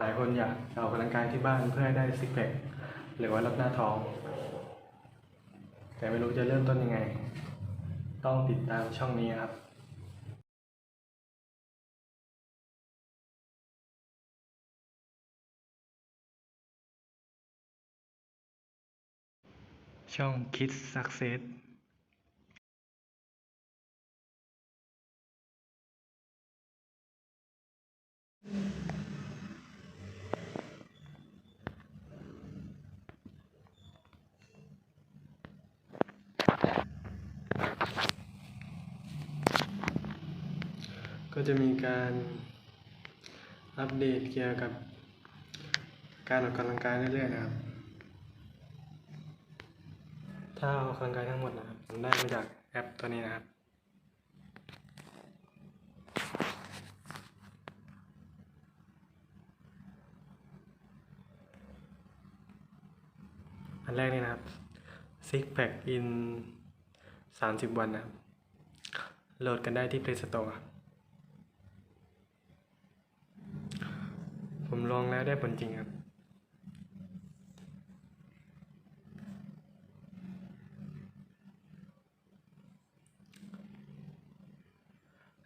หลายคนอยากออกกำลังกายที่บ้านเพื่อให้ได้ซิกแพคหรือว่าลดหน้าท้อง แต่ไม่รู้จะเริ่มต้นยังไง ต้องติดตามช่องนี้ครับช่อง Kids Success ก็จะมีการอัปเดตเกี่ยวกับการออกกำลังกายเรื่อยๆนะครับ ถ้าออกกำลังกายทั้งหมดนะครับผมได้มาจากแอปตัวนี้นะครับ อันแรกนี่นะครับ Six Pack in 30 วันนะครับ โหลดกันได้ที่ Play Store ครับผม ลองแล้วได้ผลจริงครับ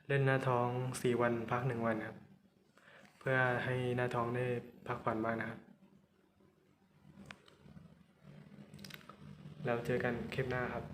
เล่นหน้าท้องสี่วันพักหนึ่งวันครับ เพื่อให้หน้าท้องได้พักผ่อนบ้างนะครับแล้วเจอกันคลิปหน้าครับ